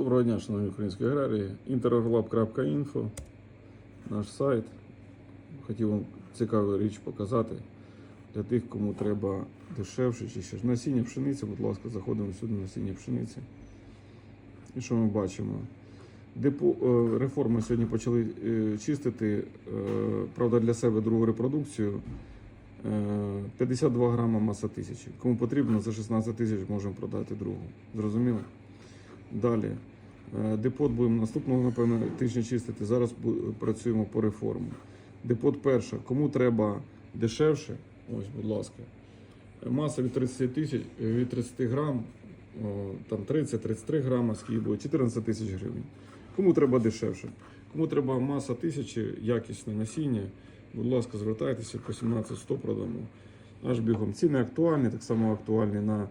Доброго дня, шановні українські аграрії. Interorlab.info, наш сайт. Хотів вам цікаву річ показати для тих, кому треба дешевше чи ще. Насіння пшениці, будь ласка, заходимо сюди на насіння пшениці. І що ми бачимо? Депо, е, реформи сьогодні почали е, чистити, е, правда, для себе другу репродукцію. Е, 52 грама маса тисячі. Кому потрібно, за 16 тисяч можемо продати другу. Зрозуміло? Далі. Е, Депот будемо наступного, напевно, тижня чистити. Зараз працюємо по реформу. Депот перша. Кому треба дешевше, ось, будь ласка. Е, Маса від 30 тисяч, е, від 30 грам, там 30-33 грама, скільки буде, 14 тисяч гривень. Кому треба дешевше? Кому треба маса тисячі, якісне насіння, будь ласка, звертайтеся по 17-100 продамо. Аж бігом. Ціни актуальні, так само актуальні на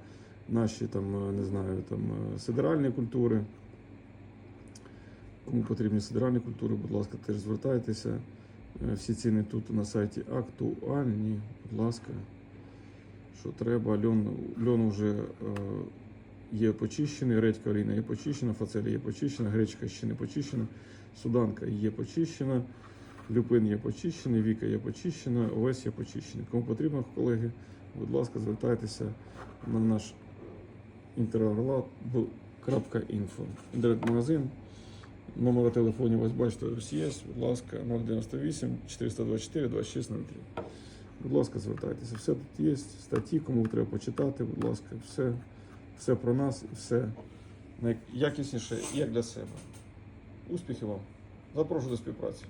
наші там, не знаю, там сидеральні культури. Кому потрібні сидеральні культури, будь ласка, теж звертайтеся. Е, Всі ціни тут на сайті актуальні. Будь ласка, що треба. Льон, льон вже е, є почищений, редька олійна є почищена, фацелія є почищена, гречка ще не почищена, суданка є почищена, люпин є почищений, віка є почищена, овес є почищений. Кому потрібно, колеги, будь ласка, звертайтеся на наш interorlab.info. Інтернет-магазин. Номер телефонів ось бачите, ось є. Будь ласка, 098 424 2603. Будь ласка, звертайтеся. Все тут є. Статті, кому треба почитати, будь ласка, все, все про нас і все найякісніше, як для себе. Успіхів вам! Запрошую до співпраці.